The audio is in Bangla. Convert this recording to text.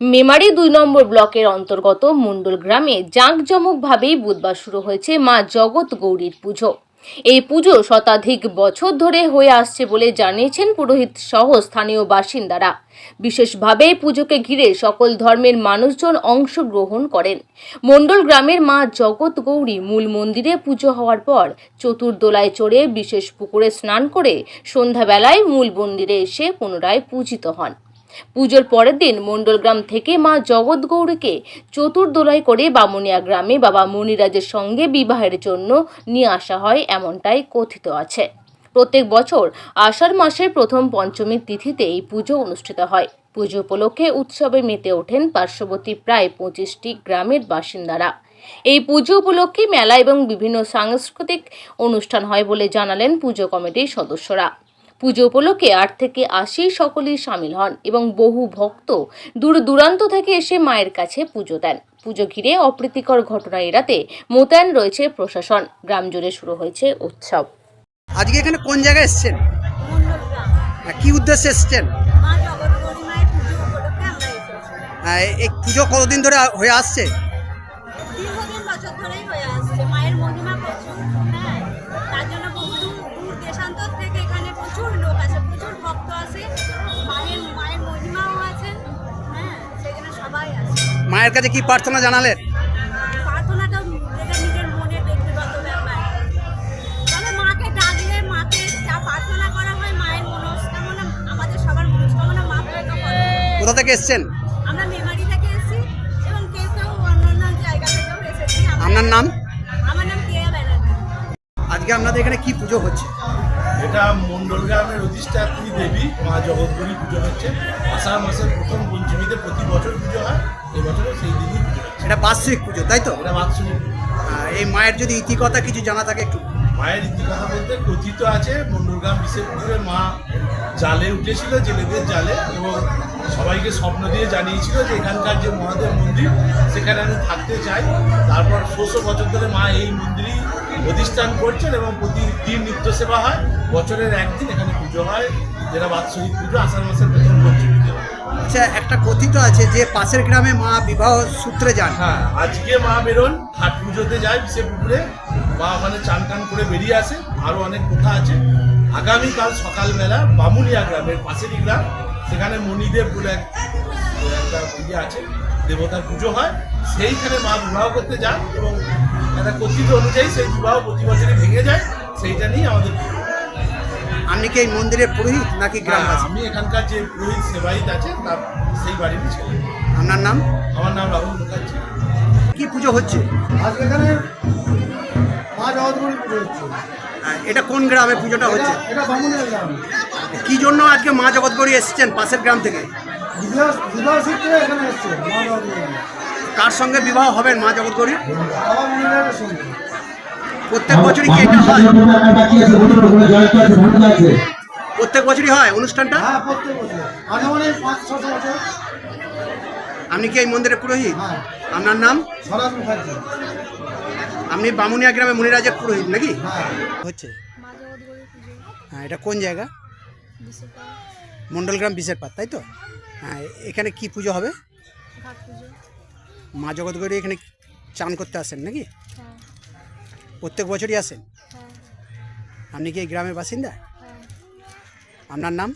মেমারি দুই নম্বর ব্লকের অন্তর্গত মণ্ডল গ্রামে জাঁকজমকভাবেই বুধবার শুরু হয়েছে মা জগৎ গৌরীর পুজো। এই পুজো শতাধিক বছর ধরে হয়ে আসছে বলে জানিয়েছেন পুরোহিত সহ স্থানীয় বাসিন্দারা। বিশেষভাবে পুজোকে ঘিরে সকল ধর্মের মানুষজন অংশগ্রহণ করেন। মণ্ডল গ্রামের মা জগৎ গৌরী মূল মন্দিরে পুজো হওয়ার পর চতুর্দোলায় চড়ে বিশেষ পুকুরে স্নান করে সন্ধ্যাবেলায় মূল মন্দিরে এসে পুনরায় পূজিত হন। পুজোর পরের দিন মণ্ডলগ্রাম থেকে মা জগৎ গৌরীকে চতুর্দোলাই করে বামুনিয়া গ্রামে বাবা মণিরাজের সঙ্গে বিবাহের জন্য নিয়ে আসা হয় এমনটাই কথিত আছে। প্রত্যেক বছর আষাঢ় মাসের প্রথম পঞ্চমীর তিথিতে এই পুজো অনুষ্ঠিত হয়। পুজো উপলক্ষে উৎসবে মেতে ওঠেন পার্শ্ববর্তী প্রায় পঁচিশটি গ্রামের বাসিন্দারা। এই পুজো উপলক্ষে মেলা এবং বিভিন্ন সাংস্কৃতিক অনুষ্ঠান হয় বলে জানালেন পুজো কমিটির সদস্যরা। পুজো উপলক্ষে আট থেকে আশি সকলেই সামিল হন এবং বহু ভক্ত দূর দূরান্ত থেকে এসে মায়ের কাছে পুজো দেন। পুজো ঘিরে অপ্রীতিকর ঘটনা এড়াতে মোতায়েন রয়েছে প্রশাসন। গ্রাম জুড়ে শুরু হয়েছে উৎসব। আজকে এখানে কোন জায়গায় এসছেন? কি উদ্দেশ্যে এসছেন? এই পুজো কতদিন ধরে হয়ে আসছে? এবং কাছে কেউ অন্যান্য জায়গা থেকেও এসেছি। আমরা- আপনার নাম আজকে আপনাদের এখানে কি পুজো হচ্ছে? এটা মণ্ডল গ্রামের অধিষ্ঠাত্রী দেবী মা জগৎগুরি পুজো হচ্ছে। আষাঢ় মাসের প্রথম পঞ্চমীতে এটা বাৎসরিক পুজো তাই তো? এটা বাৎসরিক এই মায়ের যদি ইতিকথা কিছু জানা থাকে একটু। মায়ের ইতিকথা বলতে কথিত আছে মণ্ডলগ্রাম বিশেষ মা জালে উঠেছিল জেলেদের জালে এবং সবাইকে স্বপ্ন দিয়ে জানিয়েছিল যে এখানকার যে মহাদেব মন্দির সেখানে আমি থাকতে চাই। তারপর ষোশো বছর ধরে মা এই মন্দিরেই অধিষ্ঠান করছেন এবং প্রতিদিন নিত্য সেবা হয়। বছরের একদিন এখানে পুজো হয় যেটা বাৎসরিক পুজো আষাঢ় মাসের প্রথম হয়। আচ্ছা একটা কথিত আছে যে পাশের গ্রামে মা বিবাহ সূত্রে যান। হ্যাঁ আজকে মা বেরোন ঘাট পুজোতে যায় সে পুকুরে। মা ওখানে চান টান করে বেরিয়ে আসে আরও অনেক কথা আছে। আগামীকাল সকালবেলা বামুনিয়া গ্রামের পাশেরই গ্রাম, সেখানে মণিদেব বলে একটা ইয়ে আছে, দেবতার পুজো হয়। সেইখানে মা বিবাহ করতে যান এবং একটা কথিত অনুযায়ী সেই বিবাহ প্রতি বছরই ভেঙে যায়, সেইটা নিয়ে আমাদের। আপনি কি এই মন্দিরের পুরোহিত নাকি গ্রাম গ্রামবাসী? আমি এখানকার যে পুরোহিত সেবায়িত আছে তার সেই বাড়িরই ছেলে আপনার নাম? আমার নাম রাহুল মুখার্জি। কি পুজো হচ্ছে? আজকে এখানে মা জগৎগুরি পুজো হচ্ছে। এটা কোন গ্রামে পুজোটা হচ্ছে? এটা- বামুনের গ্রাম। কি জন্য আজকে মা জগৎগড়ি এসেছেন পাশের গ্রাম থেকে? বিবাহ বিবাহ সূত্রে এখানে এসছে মা জগৎগুরি। কার সঙ্গে বিবাহ হবেন মা জগৎগড়ি বাবা সঙ্গে। প্রত্যেক বছরই কি এটা হয়? প্রত্যেক বছরই হয় অনুষ্ঠানটা? হ্যাঁ প্রত্যেক বছর আনুমানিক পাঁচ ছশো বছর। আপনি কি এই মন্দিরের পুরোহিত? হ্যাঁ। আপনার নাম? আপনি বামুনিয়া গ্রামে মনিরাজের পুরোহিত নাকি? হ্যাঁ। হচ্ছে। মা জগৎগৌরী পুজো হ্যাঁ এটা কোন জায়গা? মণ্ডলগ্রাম বিশের পাত তাই তো? হ্যাঁ এখানে কি পুজো হবে? মা জগৎগড়ি এখানে চান করতে আসেন নাকি? হ্যাঁ। প্রত্যেক বছরই আসেন? হ্যাঁ। আপনি কি এই গ্রামের বাসিন্দা? হ্যাঁ। আপনার নাম?